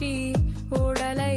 காட்சி உடலை